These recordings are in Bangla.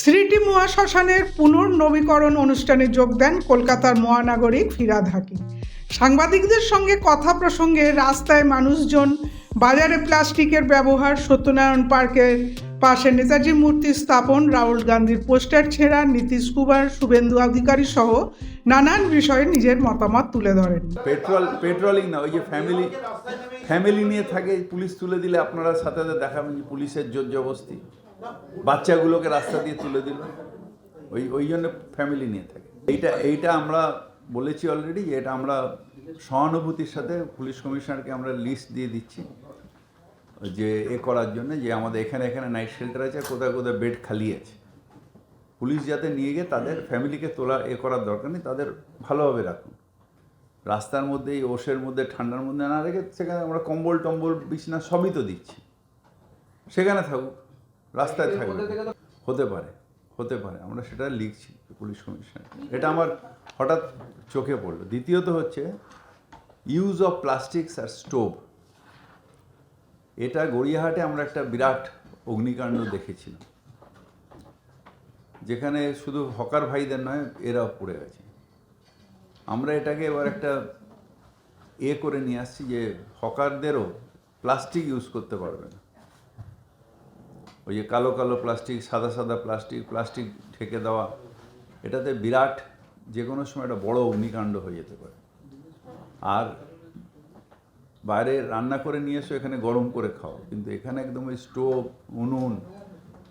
স্মৃতি মহাশ্মশানের পুনর্নবীকরণ অনুষ্ঠানে যোগ দেন কলকাতার মহানাগরিক ফিরাদ হাকিম। সাংবাদিকদের সঙ্গে কথা প্রসঙ্গে রাস্তায় মানুষজন, বাজারে প্লাস্টিকের ব্যবহার, সত্যনারায়ণ পার্কের পাশে নেতাজি মূর্তি স্থাপন, রাহুল গান্ধীর পোস্টার ছেঁড়া, নীতিশ কুমার, শুভেন্দু অধিকারী সহ নানান বিষয়ে নিজের মতামত তুলে ধরেন। পেট্রোল, পেট্রোলিং না, ওই যে ফ্যামিলি ফ্যামিলি নিয়ে থাকে, পুলিশ তুলে দিলে আপনারা সাথে সাথে দেখাবেন পুলিশের জোর জবস্তি বাচ্চাগুলোকে রাস্তা দিয়ে তুলে দিল। ওই ওই জন্য ফ্যামিলি নিয়ে থাকে। এইটা এইটা আমরা বলেছি অলরেডি যে এটা আমরা সহানুভূতির সাথে পুলিশ কমিশনারকে আমরা লিস্ট দিয়ে দিচ্ছি যে এ করার জন্য যে আমাদের এখানে এখানে নাইট শেল্টার আছে, কোথায় কোথায় বেড খালি আছে। পুলিশ যাতে নিয়ে গিয়ে তাদের ফ্যামিলিকে তোলা, এ করার দরকার নেই, তাদের ভালোভাবে রাখুন। রাস্তার মধ্যে, এই ওষের মধ্যে, ঠান্ডার মধ্যে না রেখে সেখানে আমরা কম্বল টম্বল বিছনা সবই তো দিচ্ছি। সেখানে থাকুক। রাস্তায় থাকবে। হতে পারে হতে পারে। আমরা সেটা লিখছি পুলিশ কমিশন এটা আমার হঠাৎ চোখে পড়ল। দ্বিতীয়ত হচ্ছে ইউজ অফ প্লাস্টিকস আর স্টোভ এটা গড়িয়াহাটে আমরা একটা বিরাট অগ্নিকাণ্ড দেখেছিলাম। যেখানে শুধু হকার ভাইদের নয় এরাও পড়ে গেছে। আমরা এটাকে এবার একটা এ করে নিয়ে আসছি যে হকারদেরও প্লাস্টিক ইউজ করতে পারবে না। ওই যে কালো কালো প্লাস্টিক, সাদা সাদা প্লাস্টিক প্লাস্টিক ঢেকে দেওয়া, এটাতে বিরাট যে কোনো সময় একটা বড় অগ্নিকাণ্ড হয়ে যেতে পারে। আর বাইরে রান্না করে নিয়ে এসো, এখানে গরম করে খাও, কিন্তু এখানে একদম ওই স্টোভ, উনুন,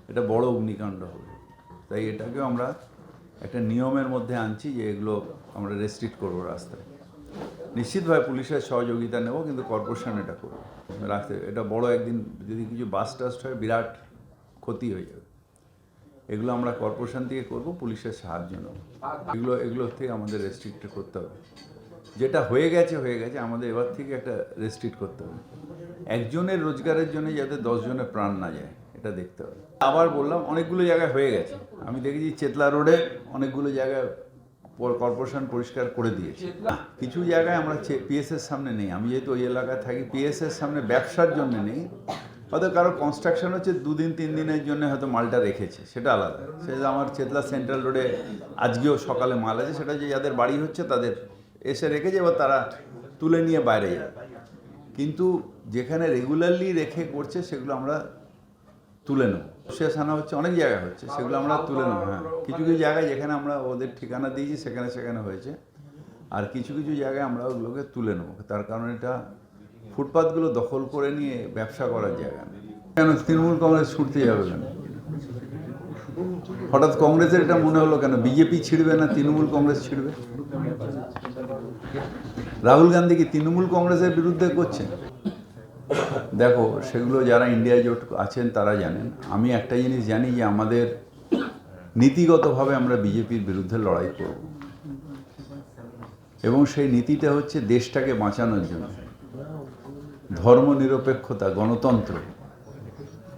এটা বড় অগ্নিকাণ্ড হবে। তাই এটাকেও আমরা একটা নিয়মের মধ্যে আনছি যে এগুলো আমরা রেস্ট্রিক্ট করব রাস্তায়। নিশ্চিতভাবে পুলিশের সহযোগিতা নেব, কিন্তু কর্পোরেশন এটা করবে। রাস্তায়, এটা বড় একদিন যদি কিছু বাস টাস্ট হয়, বিরাট ক্ষতি হয়ে যাবে। এগুলো আমরা কর্পোরেশন থেকে করব, পুলিশের সাহায্য নেব। এগুলো এগুলো থেকে আমাদের রেস্ট্রিক্ট করতে হবে। যেটা হয়ে গেছে হয়ে গেছে, আমাদের এবার থেকে একটা রেস্ট্রিক্ট করতে হবে। একজনের রোজগারের জন্য যাতে দশজনের প্রাণ না যায়, এটা দেখতে হবে। আবার বললাম, অনেকগুলো জায়গায় হয়ে গেছে। আমি দেখেছি চেতলা রোডে অনেকগুলো জায়গায় কর্পোরেশন পরিষ্কার করে দিয়েছে। কিছু জায়গায় আমরা পিএসের সামনে নেই। আমি যেহেতু ওই এলাকায় থাকি পিএসের সামনে ব্যবসার জন্য নেই। হয়তো কারও কনস্ট্রাকশন হচ্ছে দুদিন, তিন দিনের জন্য হয়তো মালটা রেখেছে, সেটা আলাদা। সে আমার চেতলা সেন্ট্রাল রোডে আজকেও সকালে মাল আছে, সেটা যে যাদের বাড়ি হচ্ছে তাদের এসে রেখেছে এবার তারা তুলে নিয়ে বাইরে যাবে কিন্তু যেখানে রেগুলারলি রেখে করছে, সেগুলো আমরা তুলে নেব। শেষ আনা হচ্ছে, অনেক জায়গায় হচ্ছে, সেগুলো আমরা তুলে নেব হ্যাঁ। কিছু কিছু জায়গায় যেখানে আমরা ওদের ঠিকানা দিয়েছি, সেখানে সেখানে হয়েছে। আর কিছু কিছু জায়গায় আমরা ওগুলোকে তুলে নেব। তার কারণ এটা ফুটপাথগুলো দখল করে নিয়ে ব্যবসা করার জায়গা কেন তৃণমূল কংগ্রেস ছুটতে যাবে কেন? হঠাৎ কংগ্রেসের এটা মনে হলো কেন বিজেপি ছিড়বে না তৃণমূল কংগ্রেস ছিড়বে? রাহুল গান্ধী কি তৃণমূল কংগ্রেসের বিরুদ্ধে করছেন দেখো, সেগুলো যারা ইন্ডিয়া জোট আছেন তারা জানেন। আমি একটা জিনিস জানি যে আমাদের নীতিগতভাবে আমরা বিজেপির বিরুদ্ধে লড়াই করব। এবং সেই নীতিটা হচ্ছে দেশটাকে বাঁচানোর জন্য। ধর্মনিরপেক্ষতা, গণতন্ত্র,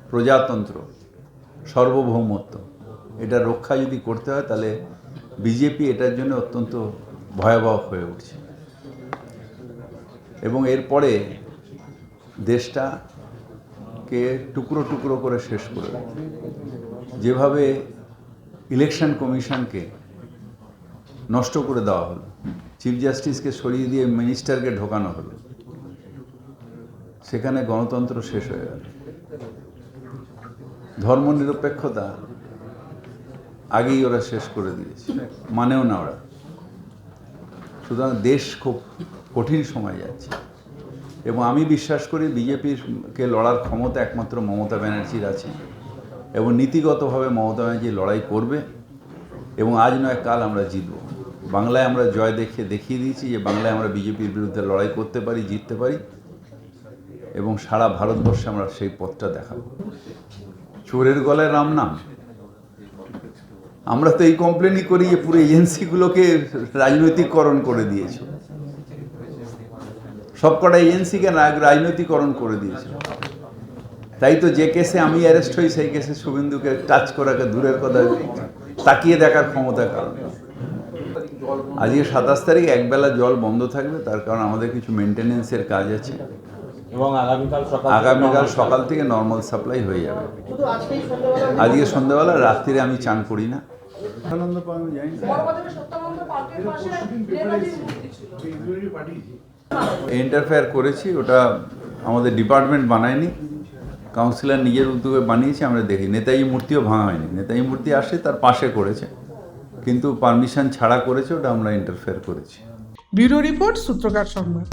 প্রজাতন্ত্র, সার্বভৌমত্ব, এটা রক্ষা যদি করতে হয় তাহলে বিজেপি এটার জন্য অত্যন্ত ভয়াবহ হয়ে উঠছে। এবং এরপরে দেশটাকে টুকরো টুকরো করে শেষ করে যেভাবে ইলেকশন কমিশনকে নষ্ট করে দেওয়া হলো, চিফ জাস্টিসকে সরিয়ে দিয়ে মিনিস্টারকে ঢোকানো হলো সেখানে গণতন্ত্র শেষ হয়ে গেল। ধর্মনিরপেক্ষতা আগেই ওরা শেষ করে দিয়েছে। মানেও না ওরা। সুতরাং দেশ খুব কঠিন সময় যাচ্ছে। এবং আমি বিশ্বাস করি বিজেপিকে লড়ার ক্ষমতা একমাত্র মমতা ব্যানার্জির আছে। এবং নীতিগতভাবে মমতা ব্যানার্জি লড়াই করবে। এবং আজ নয়, কাল আমরা জিতব। বাংলায় আমরা জয় দেখিয়ে দেখিয়ে দিয়েছি যে বাংলায় আমরা বিজেপির বিরুদ্ধে লড়াই করতে পারি, জিততে পারি। এবং সারা ভারতবর্ষে আমরা সেই পথটা দেখাবো। চোরের গলায় রাম নাম। আমরা তো এই কমপ্লেনই করি যে পুরো এজেন্সিগুলোকে রাজনৈতিককরণ করে দিয়েছে। সবকটা এজেন্সিকে রাজনৈতিকরণ করে দিয়েছে। তাই তো যে কেসে আমি অ্যারেস্ট হই, সেই কেসে শুভেন্দুকে টাচ করাকে দূরের কথা তাকিয়ে দেখার ক্ষমতা কারণ আজকে সাতাশ তারিখ, একবেলা জল বন্ধ থাকবে, তার কারণ আমাদের কিছু মেনটেনেন্সের কাজ আছে। এবং আগামীকাল সকাল থেকে আগামীকাল সকাল থেকে নর্মাল সাপ্লাই হয়ে যাবে। আজকে সন্ধ্যাবেলা রাত্রিরে আমি চান করি না। আনন্দ পাওয়া ইন্টারফেয়ার করেছি ওটা আমাদের ডিপার্টমেন্ট বানায়নি। কাউন্সিলর নিজের উদ্যোগে বানিয়েছে আমরা দেখি। নেতাজি মূর্তিও ভাঙা হয়নি। নেতাজি মূর্তি আসে তার পাশে করেছে। কিন্তু পারমিশন ছাড়া করেছে ওটা আমরা ইন্টারফেয়ার করেছি। ব্যুরো রিপোর্ট সূত্রকার সংবাদ।